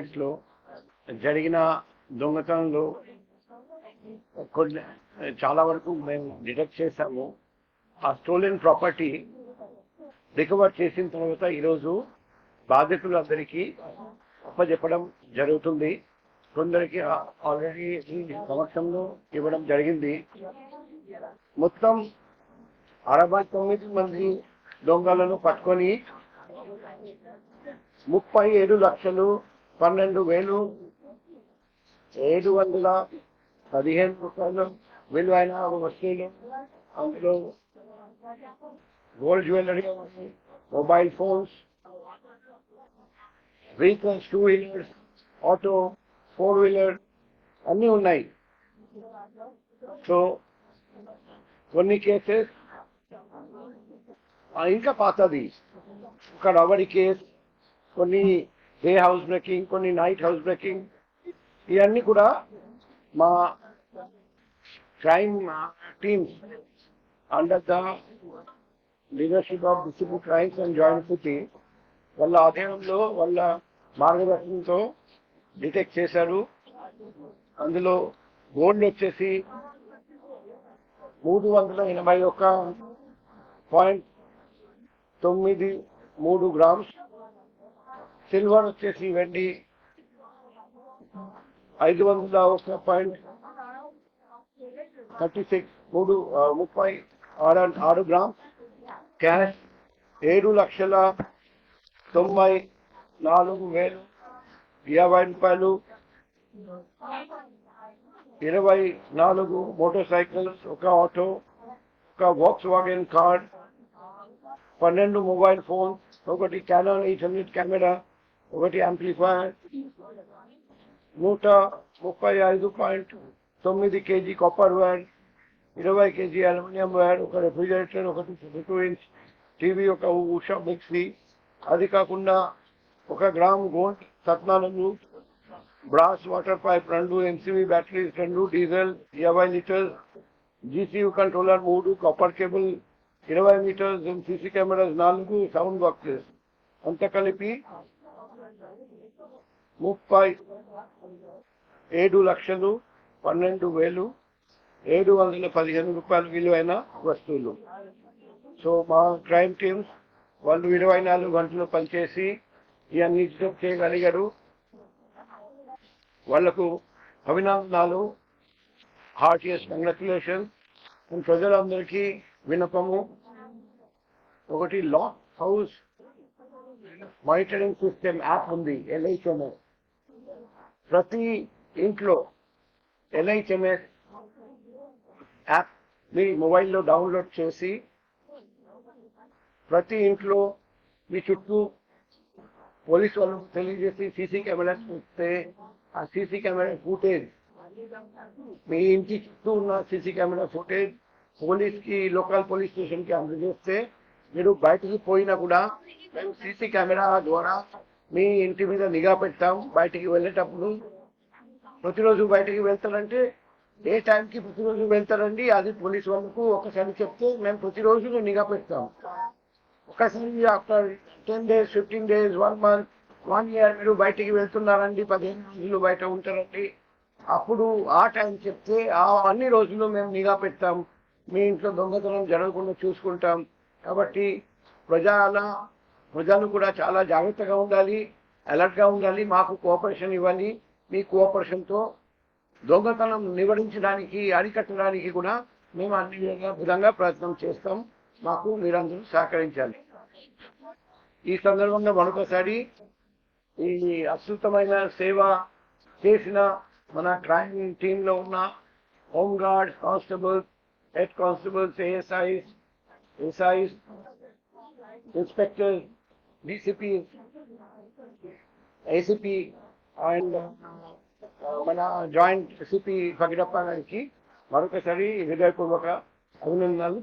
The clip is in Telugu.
లిమిట్స్లో జరిగిన దొంగతనంలో కొన్ని చాలా వరకు మేము డిటెక్ట్ చేశాము. ఆ స్టోలెన్ ప్రాపర్టీ రికవర్ చేసిన తర్వాత ఈరోజు బాధితులందరికీ అప్పచెప్పడం జరుగుతుంది. కొందరికి ఆల్రెడీ సమక్షంలో ఇవ్వడం జరిగింది. మొత్తం అరవై తొమ్మిది మంది దొంగలను పట్టుకొని ముప్పై ఏడు లక్షలు పన్నెండు వేలు ఏడు వందల పదిహేను రూపాయలు. విలువైన వస్తువులు. అందులో gold jewellery mobile phones vehicles two wheelers auto four wheeler అన్నీ ఉన్నాయి. సో కొన్ని కేసెస్ ఇంకా పాతది. ఒక రబడి కేస్ కొన్ని డే హౌస్ బ్రేకింగ్ కొన్ని నైట్ హౌస్ బ్రేకింగ్ ఇవన్నీ కూడా మా crime teams under the leadership of distribute crimes and joint city వాళ్ళ ఆధీనంలో వాళ్ళ మార్గదర్శనంతో డిటెక్ట్ చేశారు. అందులో గోల్డ్ వచ్చేసి మూడు వందల ఎనభై ఒక్క పాయింట్ తొమ్మిది మూడు గ్రామ్స్ సిల్వర్ వచ్చేసి వెండి ఐదు వందల ఒక పాయింట్ థర్టీ సిక్స్ మూడు ముప్పై ఆరు ఆరు గ్రామ్ క్యాష్ ఏడు లక్షల తొంభై నాలుగు వేలు. ఇరవై రూపాయలు. ఇరవై నాలుగు మోటార్ సైకిల్స్ ఒక ఆటో ఒక వాక్స్ వాగన్ కార్డ్ పన్నెండు మొబైల్ ఫోన్ ఒకటి క్యానాన్ ఎయిట్ హండ్రెడ్ కెమెరా ఒకటి యాంప్లిఫైర్ నూట ముప్పై ఐదు పాయింట్ తొమ్మిది కేజీ కాపర్ వైర్ ఇరవై కేజీ అల్యూమినియం వైర్ ఒక రెఫ్రిజరేటర్ ఒకటి టూ ఇంచ్ టీవీ ఒక ఉషా మిక్సీ. అది కాకుండా ఒక గ్రామ్ గోల్డ్ సత్నాలు బ్రాస్ వాటర్ పైప్ రెండు ఎంసీవీ బ్యాటరీస్ రెండు డీజిల్ యాభై లీటర్స్ జీసీయూ కంట్రోలర్ మూడు కాపర్ కేబుల్ ఇరవై మీటర్స్ సీసీ కెమెరాస్ నాలుగు సౌండ్ బాక్సెస్. అంత కలిపి ముప్పై ఏడు లక్షలు పన్నెండు వేలు ఏడు వందల పదిహేను రూపాయలు విలువైన వస్తువులు. సో మా క్రైమ్ టీమ్స్ వాళ్ళు ఇరవై నాలుగు గంటలు పనిచేసి ఇవన్నీ డిటెక్ట్ చేయగలిగారు. వాళ్ళకు అభినందనాలు. హార్టియస్ కంగ్రాచులేషన్. ప్రజలందరికీ వినపము ఒకటి lock house monitoring system app ఉంది ఎల్ఐహెచ్ఎంఎస్ ప్రతి ఇంట్లో ఎల్ఐహెచ్ఎంఎస్ యాప్ మీ మొబైల్లో డౌన్లోడ్ చేసి ప్రతి ఇంట్లో మీ చుట్టూ పోలీస్ వాళ్ళకు తెలియజేసి సీసీ కెమెరాస్ చూస్తే ఆ సీసీ కెమెరా ఫుటేజ్ మీ ఇంటి చుట్టూ ఉన్న సీసీ కెమెరా ఫుటేజ్ పోలీస్కి లోకల్ పోలీస్ స్టేషన్కి అందజేస్తే మీరు బయటకు పోయినా కూడా మేము సీసీ కెమెరా ద్వారా మీ ఇంటి మీద నిఘా పెడతాం బయటికి వెళ్ళేటప్పుడు ప్రతిరోజు బయటికి వెళ్తారంటే ఏ టైంకి ప్రతిరోజు వెళ్తారండి? అది పోలీస్ వాళ్ళకు ఒకసారి చెప్తే మేము ప్రతిరోజు నిఘా పెడతాం. ఒకసారి after ten days fifteen days one month one year మీరు బయటికి వెళ్తున్నారండి పదిహేను రోజులు బయట ఉంటారండి. అప్పుడు ఆ టైం చెప్తే ఆ అన్ని రోజులు మేము నిఘా పెడతాం. మీ ఇంట్లో దొంగతనం జరగకుండా చూసుకుంటాం. కాబట్టి ప్రజల ప్రజలు కూడా చాలా జాగ్రత్తగా ఉండాలి అలర్ట్గా ఉండాలి మాకు కోఆపరేషన్ ఇవ్వాలి మీ కోఆపరేషన్తో దొంగతనం నివారించడానికి అరికట్టడానికి కూడా మేము అన్ని విధంగా- ప్రయత్నం చేస్తాం. మాకు మీరందరూ సహకరించాలి. ఈ సందర్భంగా మరొకసారి ఈ అద్భుతమైన సేవ చేసిన మన క్రైమ్ టీంలో ఉన్న home guard constables head constables ASIs SIs inspectors DCP ACP and మన జాయింట్ సిపి ఫగిడప్ప గారికి మరొకసారి హృదయపూర్వక అభినందనలు